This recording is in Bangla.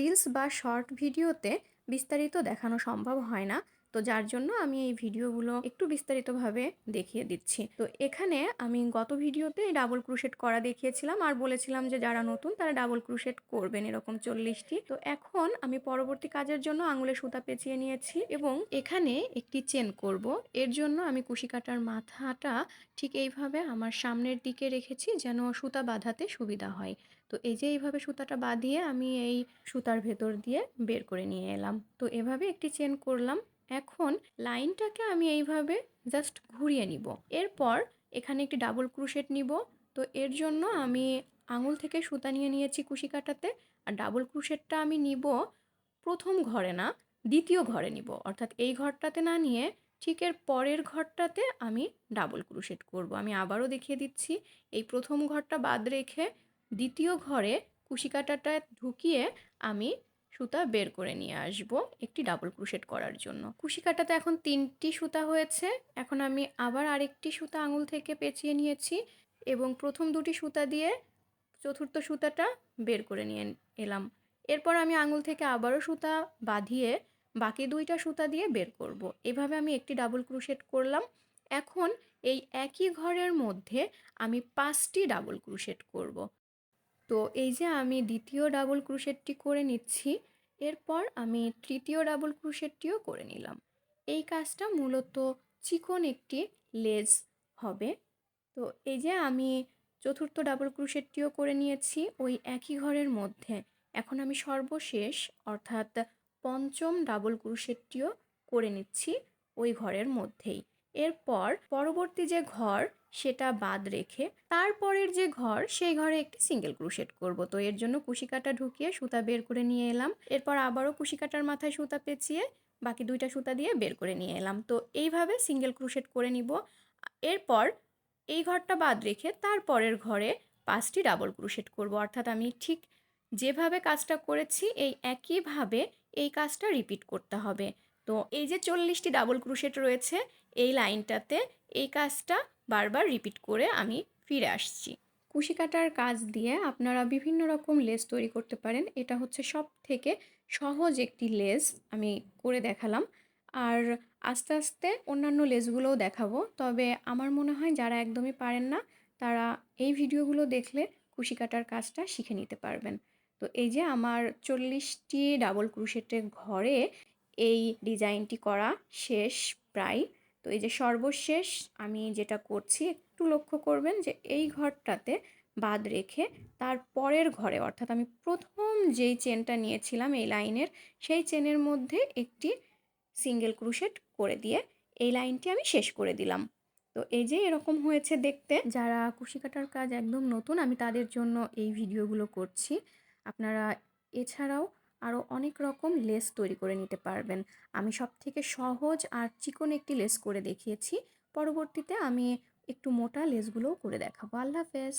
রিলস বা শর্ট ভিডিওতে বিস্তারিত দেখানো সম্ভব হয় না। তো যার জন্য আমি এই ভিডিওগুলো একটু বিস্তারিতভাবে দেখিয়ে দিচ্ছি। তো এখানে আমি গত ভিডিওতে ডাবল ক্রুশেট করা দেখিয়েছিলাম আর বলেছিলাম যে যারা নতুন তারা ডাবল ক্রুশেট করবেন এরকম চল্লিশটি। তো এখন আমি পরবর্তী কাজের জন্য আঙুলে সুতা পেঁচিয়ে নিয়েছি এবং এখানে একটি চেন করব। এর জন্য আমি কুশি কাটার মাথাটা ঠিক এইভাবে আমার সামনের দিকে রেখেছি যেন সুতা বাঁধাতে সুবিধা হয়। তো এই যে এইভাবে সুতাটা বাঁধিয়ে আমি এই সুতার ভেতর দিয়ে বের করে নিয়ে এলাম। তো এভাবে একটি চেন করলাম। এখন লাইনটাকে আমি এইভাবে জাস্ট ঘুরিয়ে নিব। এরপর এখানে একটি ডাবল ক্রুশেট নিব। তো এর জন্য আমি আঙুল থেকে সুতা নিয়ে নিয়েছি কুশি কাটাতে আর ডাবল ক্রুশেটটা আমি নিব প্রথম ঘরে না, দ্বিতীয় ঘরে নিব। অর্থাৎ এই ঘরটাতে না নিয়ে ঠিক এর পরের ঘরটাতে আমি ডাবল ক্রুশেট করব। আমি আবারও দেখিয়ে দিচ্ছি, এই প্রথম ঘরটা বাদ রেখে দ্বিতীয় ঘরে কুশি কাটাটা ঢুকিয়ে আমি সুতা বের করে নিয়ে আসব একটি ডাবল ক্রুশেট করার জন্য কুশি কাটাতে এখন তিনটি সুতা হয়েছে এখন আমি আবার আরেকটি সুতা আঙুল থেকে পেঁচিয়ে নিয়েছি এবং প্রথম দুটি সুতা দিয়ে চতুর্থ সুতাটা বের করে নিয়ে এলাম এরপর আমি আঙুল থেকে আবারও সুতা বাঁধিয়ে বাকি দুইটা সুতা দিয়ে বের করব। এভাবে আমি একটি ডাবল ক্রুশেট করলাম এখন এই একই ঘরের মধ্যে আমি পাঁচটি ডাবল ক্রুশেট করব। তো এই যে আমি দ্বিতীয় ডাবল ক্রুশেটটি করে নিচ্ছি, এরপর আমি তৃতীয় ডাবল ক্রুশেটটিও করে নিলাম। এই কাজটা মূলত চিকন একটি লেজ হবে। তো এই যে আমি চতুর্থ ডাবল ক্রুশেটটিও করে নিয়েছি, ওই একই ঘরের মধ্যে। এখন আমি সর্বশেষ, অর্থাৎ পঞ্চম ডাবল ক্রুশেটটিও করে নিচ্ছি ওই ঘরের মধ্যেই। এরপর পরবর্তী যে ঘর সেটা বাদ রেখে তারপরের যে ঘর, সেই ঘরে একটি সিঙ্গেল ক্রুশেট করব। তো এর জন্য কুশিকাটা ঢুকিয়ে সুতা বের করে নিয়ে এলাম। এরপর আবারও কুশিকাটার মাথায় সুতা পেঁচিয়ে বাকি দুইটা সুতা দিয়ে বের করে নিয়ে এলাম। তো এইভাবে সিঙ্গেল ক্রুশেট করে নিব। এরপর এই ঘরটা বাদ রেখে তারপরের ঘরে পাঁচটি ডাবল ক্রুশেট করব। অর্থাৎ আমি ঠিক যেভাবে কাজটা করেছি, এই একইভাবে এই কাজটা রিপিট করতে হবে। তো এই যে চল্লিশটি ডাবল ক্রুশেট রয়েছে, এই লাইনটাতে এই কাজটা বারবার রিপিট করে আমি ফিরে আসছি। কুশি কাটার কাজ দিয়ে আপনারা বিভিন্ন রকম লেস তৈরি করতে পারেন। এটা হচ্ছে সব থেকে সহজ একটি লেস আমি করে দেখালাম। আর আস্তে আস্তে অন্যান্য লেসগুলোও দেখাবো। তবে আমার মনে হয় যারা একদমই পারেন না, তারা এই ভিডিওগুলো দেখলে কুশি কাটার কাজটা শিখে নিতে পারবেন। তো এই যে আমার চল্লিশটি ডাবল ক্রুশেটের ঘরে এই ডিজাইনটি করা শেষ প্রায়। তো এই যে সর্বশেষ আমি যেটা করছি, একটু লক্ষ্য করবেন যে এই ঘরটাতে বাদ রেখে তার পরের ঘরে, অর্থাৎ আমি প্রথম যেই চেনটা নিয়েছিলাম এই লাইনের, সেই চেনের মধ্যে একটি সিঙ্গেল ক্রুশেট করে দিয়ে এই লাইনটি আমি শেষ করে দিলাম। তো এই যে এরকম হয়েছে দেখতে। যারা কুশি কাটার কাজ একদম নতুন, আমি তাদের জন্য এই ভিডিওগুলো করছি। আপনারা এছাড়াও আরও অনেক রকম লেস তৈরি করে নিতে পারবেন। আমি সব থেকে সহজ আর চিকন একটি লেস করে দেখিয়েছি। পরবর্তীতে আমি একটু মোটা লেসগুলোও করে দেখাবো। আল্লাহ হাফেজ।